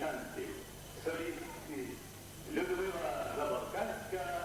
танці. Солістки Людмила Заборканська